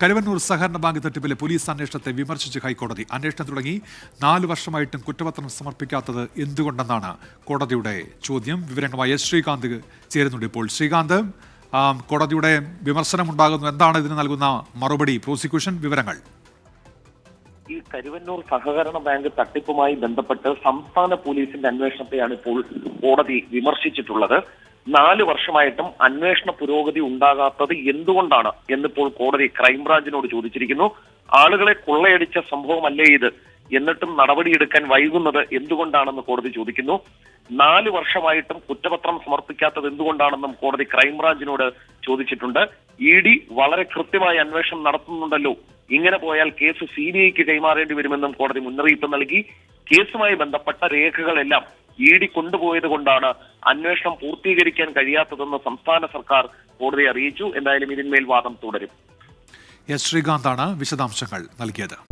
കരുവന്നൂർ സഹകരണ bank തട്ടിപ്പിലെ police അന്വേഷണത്തെ വിമർശിച്ച് ഹൈക്കോടതി. അന്വേഷണം തുടങ്ങി നാല് വർഷമായിട്ടും കുറ്റപത്രം സമർപ്പിക്കാത്തത് എന്തുകൊണ്ടെന്നാണ് കോടതിയുടെ ചോദ്യം. വിവരങ്ങളുമായി എസ് ശ്രീകാന്ത് ചേരുന്നുണ്ട് ഇപ്പോൾ. ശ്രീകാന്ത് കോടതിയുടെ വിമർശനമുണ്ടാകുന്നു. എന്താണ് ഇതിന് നൽകുന്ന മറുപടി? പ്രോസിക്യൂഷൻ വിവരങ്ങൾ. ഈ കരുവന്നൂർ സഹകരണ ബാങ്ക് തട്ടിപ്പുമായി ബന്ധപ്പെട്ട് സംസ്ഥാന പോലീസിന്റെ അന്വേഷണത്തെയാണ് ഇപ്പോൾ കോടതി വിമർശിച്ചിട്ടുള്ളത്. നാല് വർഷമായിട്ടും അന്വേഷണ പുരോഗതി ഉണ്ടാകാത്തത് എന്തുകൊണ്ടാണ് എന്നിപ്പോൾ കോടതി ക്രൈംബ്രാഞ്ചിനോട് ചോദിച്ചിരിക്കുന്നു. ആളുകളെ കൊള്ളയടിച്ച സംഭവമല്ലേ ഇത്? എന്നിട്ടും നടപടിയെടുക്കാൻ വൈകുന്നത് എന്തുകൊണ്ടാണെന്ന് കോടതി ചോദിക്കുന്നു. നാല് വർഷമായിട്ടും കുറ്റപത്രം സമർപ്പിക്കാത്തത് എന്തുകൊണ്ടാണെന്നും കോടതി ക്രൈംബ്രാഞ്ചിനോട് ചോദിച്ചിട്ടുണ്ട്. ഇ ഡി വളരെ കൃത്യമായി അന്വേഷണം നടത്തുന്നുണ്ടല്ലോ. ഇങ്ങനെ പോയാൽ കേസ് സി ബി ഐക്ക് കൈമാറേണ്ടി വരുമെന്നും കോടതി മുന്നറിയിപ്പ് നൽകി. കേസുമായി ബന്ധപ്പെട്ട രേഖകളെല്ലാം ഇ കൊണ്ടുപോയത് കൊണ്ടാണ് അന്വേഷണം പൂർത്തീകരിക്കാൻ കഴിയാത്തതെന്ന് സംസ്ഥാന സർക്കാർ കോടതിയെ അറിയിച്ചു. എന്തായാലും ഇതിന്മേൽ വാദം തുടരും. എസ് ശ്രീകാന്താണ് വിശദാംശങ്ങൾ നൽകിയത്.